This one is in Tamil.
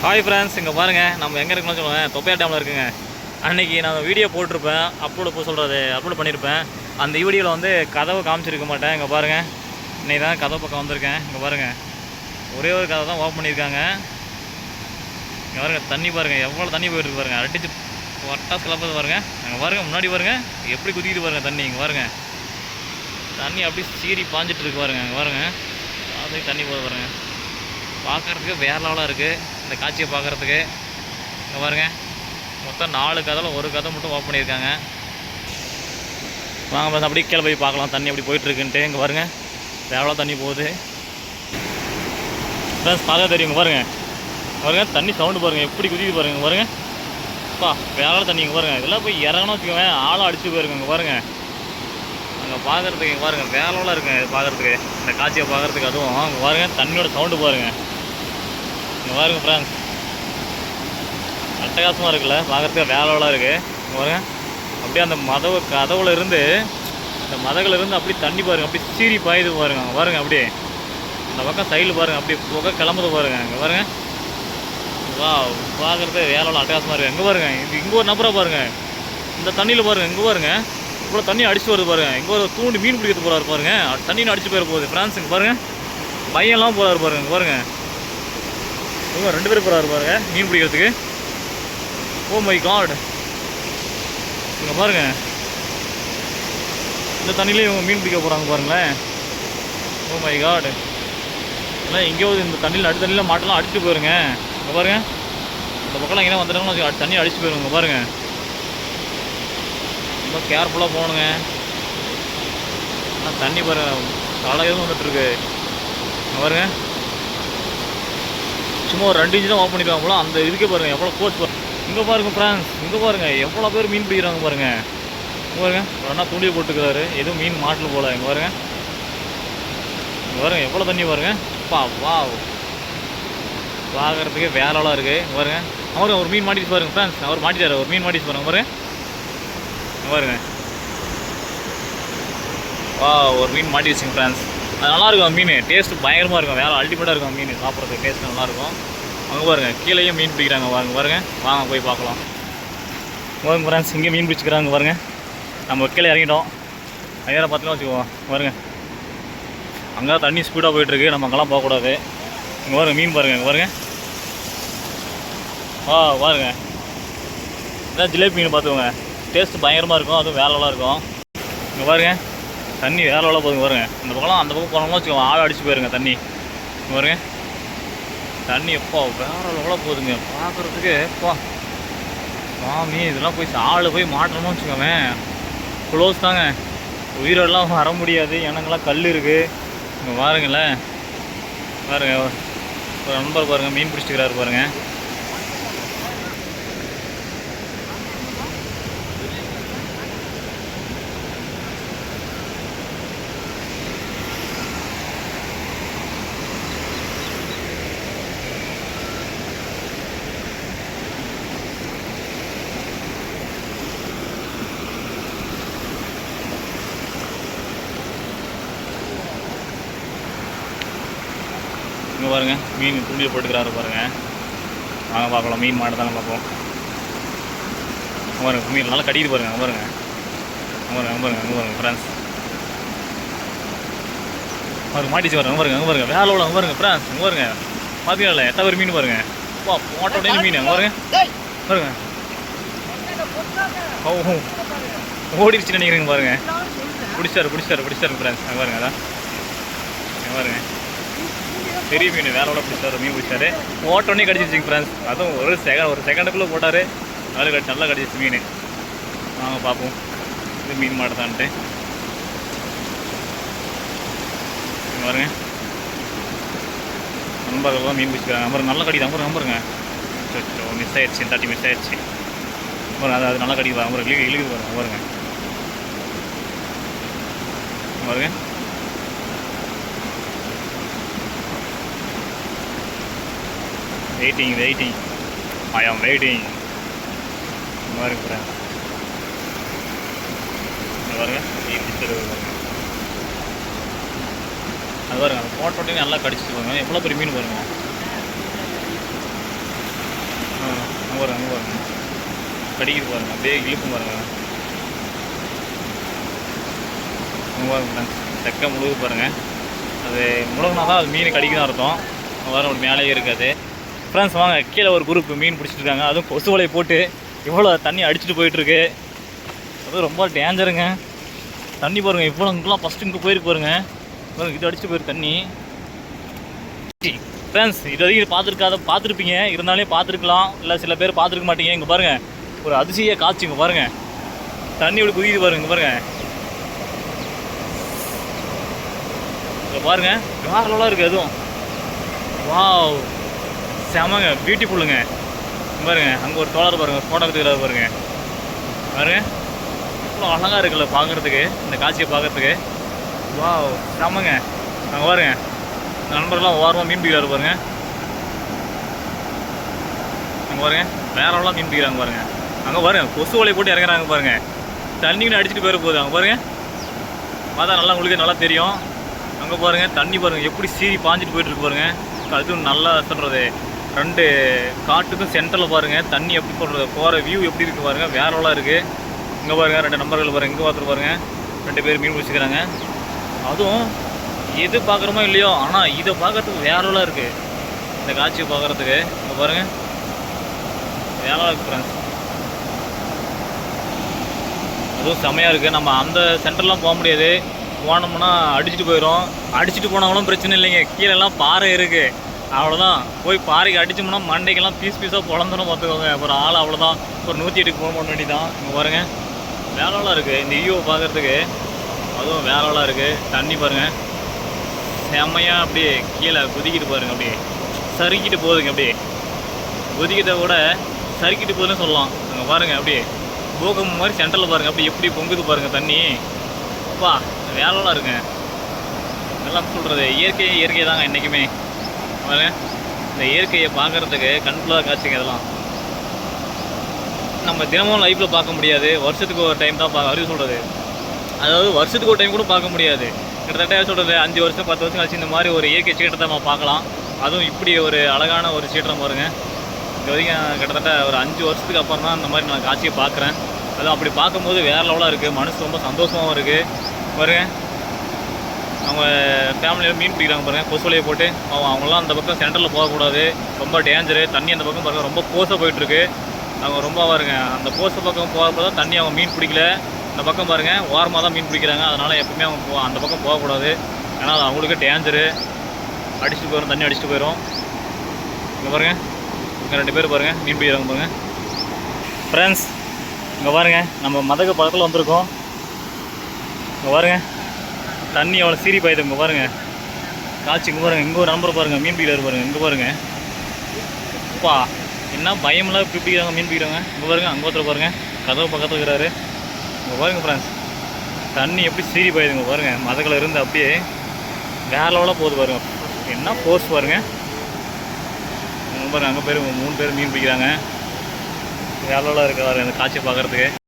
ஹாய் ஃப்ரெண்ட்ஸ் இங்கே பாருங்கள் நம்ம எங்கே இருக்கணும்னு சொல்லுவேன் தொப்பையா டேமில் இருக்குங்க. அன்னைக்கு நான் வீடியோ போட்டிருப்பேன். அப்லோடு போய் சொல்கிறது அப்லோட் பண்ணியிருப்பேன் அந்த வீடியோவில் வந்து கதவை காமிச்சிருக்க மாட்டேன். இங்கே பாருங்கள் இன்றைக்கி தான் கதவு பக்கம் வந்திருக்கேன். இங்கே பாருங்கள் ஒரே ஒரு கதை தான் ஓப்பன் பண்ணியிருக்காங்க. இங்கே பாருங்க தண்ணி பாருங்கள் எவ்வளோ தண்ணி போயிட்டுருக்கு பாருங்கள் அடிச்சு ஒட்டா கிளப்பது பாருங்கள் அங்கே பாருங்கள் முன்னாடி பாருங்கள் எப்படி குதிக்கிட்டு பாருங்கள் தண்ணி. இங்கே பாருங்கள் தண்ணி அப்படியே சீறி பாஞ்சிட்டு இருக்கு பாருங்க. இங்கே பாருங்கள் அது தண்ணி போகுது பாருங்கள் பார்க்கறதுக்கு வேற லெவலாக இருக்குது இந்த காட்சியை பார்க்கறதுக்கு. இங்கே பாருங்க. மொத்தம் நாலு கதவில் ஒரு கதை மட்டும் ஓப்பன் பண்ணியிருக்காங்க. வாங்க பார்த்து அப்படியே கீழே போய் பார்க்கலாம். தண்ணி அப்படி போயிட்டுருக்குன்ட்டு. இங்கே பாருங்கள் எவ்வளோ தண்ணி போகுது? ஃப்ரெண்ட்ஸ் பார்த்தா தெரியும். பாருங்கள் பாருங்கள் தண்ணி சவுண்டு பாருங்கள் எப்படி குதிக்குது பாருங்க. பாருங்கள் அப்பா பா தண்ணி இங்கே பாருங்கள் இதெல்லாம் போய் இறங்கணும் வச்சுக்கோங்க ஆளும் அடிச்சு போயிருங்க இங்கே பாருங்கள் அங்கே பார்க்குறதுக்கு இங்கே பாருங்கள் வேலைலாம் இருக்குங்க இது பார்க்குறதுக்கு. இந்த காட்சியை பார்க்குறதுக்கு அதுவும். அங்கே பாருங்கள் தண்ணியோட சவுண்டு பாருங்கள் இங்கே பாருங்க ஃப்ரெண்ட்ஸ் அட்டகாசமாக இருக்குல்ல பார்க்குறதுக்கு வேலைலாம் இருக்குது இங்கே பாருங்க. அப்படியே அந்த மதவு கதவுல இருந்து இந்த மதகுல இருந்து அப்படியே தண்ணி பாருங்கள் அப்படியே சீறி பாயுது பாருங்க. அங்கே பாருங்க அப்படியே. இந்த பக்கம் சைடில் பாருங்கள் அப்படியே புகை கிளம்புது பாருங்க. இங்கே பாருங்க. வா பார்க்குறது வேலைலாம் அட்டகாசமாக இருக்குது எங்கே பாருங்க. இது இங்கே ஒரு நம்பரை பாருங்க. இந்த தண்ணியில் பாருங்க இங்கே பாருங்க. இவ்வளோ தண்ணி அடிச்சு வருது பாருங்க. இங்கே ஒரு தூண்டு மீன் பிடிக்கிறது போகிறாரு பாருங்க. தண்ணியில் அடிச்சு போயிட போகுது. ஃப்ரான்ஸுக்கு பாருங்கள் பாருங்க. பையன்லாம் போகிறாரு பாருங்க பாருங்கள் பாருங்க ரெண்டு பேரும் போகிறாரு பாருங்க மீன் பிடிக்கிறதுக்கு. ஓ மை காட் இங்கே பாருங்க. இந்த தண்ணியிலே இவங்க மீன் பிடிக்க போகிறாங்க பாருங்களேன். ஓ மை காடு இல்லை எங்கேயாவது இந்த தண்ணியில் அடி தண்ணியில் மாட்டெல்லாம் அடிச்சு போயிருங்க. இங்கே பாருங்க. இந்த பக்கம்லாம் எங்கே வந்துட்டாங்கன்னா தண்ணி அடிச்சு போயிருங்க பாருங்க. ரொம்ப கேர்ஃபுல்லாக போகணுங்க. ஆனால் தண்ணி பாருங்க காலையில் வந்துட்டுருக்கு இங்கே பாருங்க. சும்மா ஒரு ரெண்டு இன்ச்சு தான் ஓப்பன் பண்ணிருக்காங்க அந்த இதுக்கே பாருங்கள் எவ்வளோ கோச் இங்கே பாருங்க ஃப்ரான்ஸ் இங்கே பாருங்கள் எவ்வளோ பேர் மீன் பிடிக்கிறாங்க பாருங்கள் இங்கே பாருங்க ஒரு அண்ணா போட்டுக்கிறாரு எதுவும் மீன் மாட்டில் போல இங்கே பாருங்க. இங்கே பாருங்க எவ்வளோ தண்ணி பாருங்க. பா வா பார்க்குறதுக்கே வேலைலாம் இருக்குது இங்கே பாருங்க. அவரு ஒரு மீன் மாட்டிட்டு பாருங்க ஃப்ரான்ஸ் அவர் மாட்டிட்டார் ஒரு மீன் மாட்டிட்டு பாருங்க பாருங்க. பாருங்க. வா ஒரு மீன் மாட்டி வச்சுங்க ஃப்ரெண்ட்ஸ் அது நல்லா இருக்கும் மீன். டேஸ்ட்டு பயங்கரமாக இருக்கும். வேலை அல்டிமேட்டாக இருக்கும் மீன். சாப்பிட்றதுக்கு டேஸ்ட் நல்லா இருக்கும் அங்கே பாருங்கள் கீழேயும் மீன் பிடிக்கிறாங்க பாருங்க பாருங்கள் வாங்க போய் பார்க்கலாம். போதும் ஃப்ரெண்ட்ஸ் இங்கே மீன் பிடிச்சிக்கிறாங்க பாருங்கள் நம்ம கீழே இறங்கிட்டோம். ஐயாயிரம் பார்த்தீங்கன்னா வச்சுக்குவோம் பாருங்க. அங்கே தண்ணி ஸ்பீடாக போயிட்டுருக்கு. நம்ம அங்கெல்லாம் போகக்கூடாது. இங்கே பாருங்கள் மீன் பாருங்கள் இங்கே பாருங்கள் ஆ பாருங்க. இதான் ஜிலேபி மீன் பார்த்துக்கோங்க. டேஸ்ட்டு பயங்கரமாக இருக்கும். அதுவும் வேலைலாம் இருக்கும். இங்கே பாருங்க. தண்ணி வேற வேலை போதுங்க பாருங்க. இந்த பக்கம்லாம் அந்த பக்கம் போனோம்னா வச்சுக்கோங்க ஆள் அடிச்சு போயிருங்க தண்ணி. பாருங்க. தண்ணி எப்போ வேற லெவலாக போதுங்க பார்க்குறதுக்கு எப்பா. மாமி இதெல்லாம் போய் ஆள் போய் மாட்டணும்னு வச்சுக்கோங்க க்ளோஸ் தாங்க. உயிரெல்லாம் வர முடியாது. எனங்கெல்லாம் கல் இருக்குது இங்கே பாருங்களேன். பாருங்க. ஒரு நண்பர் பாருங்கள் மீன் பிடிச்சிக்கிறாரு பாருங்கள் பாருங்கள் பாருங்க. மீன் துண்டில் போட்டுக்கிறாரு பாருங்க. வாங்க பார்க்கலாம் மீன் மாட்டை தானே பார்ப்போம். பாருங்க மீன் நல்லா கடிக்கிட்டு பாருங்க பாருங்க. பாருங்க பாருங்க அங்கே பாருங்க ஃப்ரான்ஸ் பாருங்க மாட்டிச்சு பாருங்க பாருங்க அங்கே பாருங்க. வேலை உள்ள பாருங்க ஃப்ரான்ஸ் அங்கே பாருங்க. பார்த்தீங்களா எத்தனை பேர் மீன் பாருங்க? வா போட்டோடனே மீன் அங்கே பாருங்க. பாருங்க. ஓ ஓடிடுச்சு நினைக்கிறேங்க பாருங்க. பிடிச்சாரு பிடிச்சாரு பிடிச்சாரு ஃப்ரெண்ட்ஸ் அங்கே பாருங்க அதான். அங்க பாருங்க. பெரிய மீன் வேற எவ்வளோ பிடிச்சாரு மீன் பிடிச்சாரு ஓட்டோடனே கடிச்சிருச்சுங்க ஃப்ரெண்ட்ஸ் அதுவும் ஒரு செகண்ட் ஒரு செகண்டுக்குள்ளே போட்டார். நல்லா கடி நல்லா கடிச்சிச்சு மீன். வாங்க பார்ப்போம் இது மீன் மாட்டதான்ட்டு. பாருங்க பாருங்க. நண்பர்கள்லாம் மீன் பிடிச்சிக்கிறாங்க அப்புறம் நல்லா கடிக்குது அப்புறம் நம்பருங்க. மிஸ் ஆயிடுச்சு தட்டி மிஸ் ஆயிடுச்சு. அப்புறம் அது அது நல்லா கடிக்குது? அப்புறம் இழுகு இழுகுது பாருங்க. பாருங்க பாருங்க. வெயிட்டிங் வெயிட்டிங் ஐ ஆம் வெயிட்டிங் இந்த மாதிரி இருக்கிறேன் பாருங்க அது பாருங்க அந்த போட்டோட்டையும் நல்லா கடிச்சிட்டு பாருங்க. எவ்வளோ பெரிய மீன் பாருங்க. பாருங்க அங்கே பாருங்க. கடிக்கிட்டு பாருங்க அப்படியே இழுக்கும் பாருங்க. அங்கே பாருங்க செக்க முழுகு பாருங்க. அது முழுகுனா தான் அது மீன் கடிக்குன்னு தான் இருக்கும் பாருங்க ஒரு மேலேயே இருக்காது. ஃப்ரெண்ட்ஸ் வாங்க. கீழே ஒரு குரூப் மீன் பிடிச்சிட்டு இருக்காங்க அதுவும் கொசு வலை போட்டு இவ்வளோ தண்ணி அடிச்சிட்டு போயிட்டுருக்கு. அது ரொம்ப டேஞ்சருங்க தண்ணி பாருங்கள் இவ்வளோ இங்கெல்லாம் ஃபஸ்ட்டு இங்கே போயிருக்கு பாருங்க. பாருங்க இது அடிச்சுட்டு போயிருக்கு தண்ணி. ஃப்ரெண்ட்ஸ் இது வரைக்கும் பார்த்துருக்காத பார்த்துருப்பீங்க. இருந்தாலே பார்த்துருக்கலாம். இல்லை சில பேர் பார்த்துருக்க மாட்டீங்க. இங்கே பாருங்கள் ஒரு அதிசய காட்சி இங்கே பாருங்கள் தண்ணி இப்படி குதிக்குது பாருங்க இங்கே பாருங்கள் இங்கே பாருங்கள் வேற லெவலாக இருக்குது அதுவும். வாவ் செமங்க பியூட்டிஃபுல்லுங்க பாருங்க அங்கே ஒரு தோழர் பாருங்க ஃபோட்டோ எடுத்துக்கிறாரு பாருங்க. பாருங்க இவ்வளோ அழகாக இருக்குல்ல பார்க்குறதுக்கு இந்த காட்சியை பார்க்குறதுக்கு வா செமங்க. அங்கே பாருங்க நண்பர்கள்லாம் ஓரமாக மீன் பிடிக்கிறாரு பாருங்க. அங்கே பாருங்க வேற மீன் பிடிக்கிறாங்க பாருங்க. அங்கே பாருங்க கொசு வலை போட்டு இறங்குறாங்க பாருங்க. தண்ணின்னு அடிச்சுட்டு போயிட போகுது. அங்கே பாருங்க பார்த்தா நல்லா உங்களுக்கு நல்லா தெரியும். அங்கே பாருங்கள் தண்ணி பாருங்கள் எப்படி சீறி பாஞ்சிட்டு போயிட்டுருக்கு பாருங்கள் பாருங்க. அதுவும் நல்லா சொல்கிறது ரெண்டு காட்டுக்கும் சென்டரில் பாருங்கள் தண்ணி எப்படி போடுறது போகிற வியூ எப்படி இருக்குது பாருங்கள் வேற இருக்குது இங்கே பாருங்க ரெண்டு நம்பர்கள் பாருங்க. இங்கே பார்த்துட்டு பாருங்கள் ரெண்டு பேர் மீன் பிடிச்சிக்கிறாங்க. அதுவும் எது பார்க்குறோமோ இல்லையோ ஆனால் இதை பார்க்கறதுக்கு வேற இருக்குது இந்த காட்சியை பார்க்கறதுக்கு. இங்கே பாருங்கள் வேற இருக்குது ஃப்ரெண்ட்ஸ் அதுவும் செமையாக இருக்குது நம்ம அந்த சென்டர்லாம் போக முடியாது. போனோம்னா அடிச்சுட்டு போயிடும் அடிச்சுட்டு போனாலும் பிரச்சனை இல்லைங்க. கீழெல்லாம் பாறை இருக்குது அவ்வளோதான் போய் பாறைக்கு அடிச்சோம்னா மண்டைக்கெல்லாம் பீஸ் பீஸாக பொழந்துடும் பார்த்துக்கோங்க. அப்புறம் ஆள் அவ்வளோதான் ஒரு நூற்றி எட்டுக்கு போக வேண்டி தான் இங்கே பாருங்க. வேலைலாம் இருக்குது இந்த ஈயோ பார்க்குறதுக்கு. அதுவும் வேலைலாம் இருக்குது தண்ணி பாருங்கள் செம்மையாக அப்படியே கீழே குதிக்கிட்டு பாருங்க அப்படியே. சறுக்கிட்டு போகுதுங்க அப்படியே. குதிக்கிறத விட சறுக்கிட்டு போகுதுன்னு சொல்லலாம். அங்கே பாருங்கள் அப்படியே. பூகம்பம் மாதிரி சென்டரில் பாருங்கள் அப்படியே எப்படி பொங்குது பாருங்க தண்ணி. அப்பா வேலைலாம் இருக்குங்க. எல்லாம் சொல்கிறது இயற்கை இயற்கை தாங்க என்றைக்குமே இந்த இயற்கையை பார்க்குறதுக்கு கண்குள்ளாக காட்சிங்க இதெல்லாம். நம்ம தினமும் லைஃப்பில் பார்க்க முடியாது. வருஷத்துக்கு ஒரு டைம் தான் பார்க்க அறிவு சொல்கிறது அதாவது வருஷத்துக்கு ஒரு டைம் கூட பார்க்க முடியாது. கிட்டத்தட்ட சொல்கிறது அஞ்சு வருஷம் பத்து வருஷம் கழிச்சு இந்த மாதிரி ஒரு இயற்கை சீற்றத்தை நம்ம பார்க்கலாம். அதுவும் இப்படி ஒரு அழகான ஒரு சீற்றம் பாருங்க. இது வரைக்கும் கிட்டத்தட்ட ஒரு அஞ்சு வருஷத்துக்கு அப்புறம் தான் இந்த மாதிரி நான் காட்சியை பார்க்குறேன். அதுவும் அப்படி பார்க்கும்போது வேறு லெவலாக இருக்குது மனசு ரொம்ப சந்தோஷமாகவும் இருக்குது பாருங்கள் அவங்க ஃபேமிலியில் மீன் பிடிக்கிறாங்க பாருங்கள் கொசு வலையை போட்டு. அவன் அவங்களாம் அந்த பக்கம் சென்டரில் போகக்கூடாது. ரொம்ப டேஞ்சரு தண்ணி அந்த பக்கம் பாருங்கள் ரொம்ப கோசை போயிட்டுருக்கு. அவங்க ரொம்ப பாருங்க அந்த கோசை பக்கம் போகிறப்ப தான் தண்ணி அவங்க மீன் பிடிக்கல. இந்த பக்கம் பாருங்கள் ஓரமாக தான் மீன் பிடிக்கிறாங்க. அதனால் எப்பவுமே அவங்க போ அந்த பக்கம் போகக்கூடாது. ஏன்னா அது அவங்களுக்கு டேஞ்சரு அடிச்சுட்டு போயிடும் தண்ணி அடிச்சுட்டு போயிடும் இங்கே பாருங்க இங்கே ரெண்டு பேர் பாருங்கள் மீன் பிடிக்கிறாங்க பாருங்கள் ஃப்ரெண்ட்ஸ் இங்கே பாருங்க நம்ம மதகு பக்கத்தில் வந்திருக்கோம். இங்கே பாருங்க தண்ணி எவ்வளோ சீரி பாயுது இங்கே பாருங்கள் காய்ச்சி இங்கே பாருங்க. இங்கே ஒரு நம்பர் பாருங்கள் மீன் பிடிக்கிற பாருங்கள் இங்கே பாருங்கள் அப்பா என்ன பயமெல்லாம் இப்படி பிடிக்கிறாங்க மீன் பிடிக்கிறாங்க இங்கே பாருங்கள் அங்கே ஒருத்தர் பாருங்கள் கதவு பக்கத்தில் இருக்கிறாரு. இங்கே பாருங்க ஃப்ரெண்ட்ஸ் தண்ணி எப்படி சீரி பாயுதுங்க பாருங்கள் மதக்கில் இருந்து அப்படியே வேற லெவலாக போகுது பாருங்க. என்ன போர்ஸ் பாருங்க. இங்க பாருங்கள் அங்கே பேர் மூணு பேர் மீன் பிடிக்கிறாங்க. வேற லெவலாக இருக்கு பாருங்க. இந்த காட்சியை பார்க்கறதுக்கு.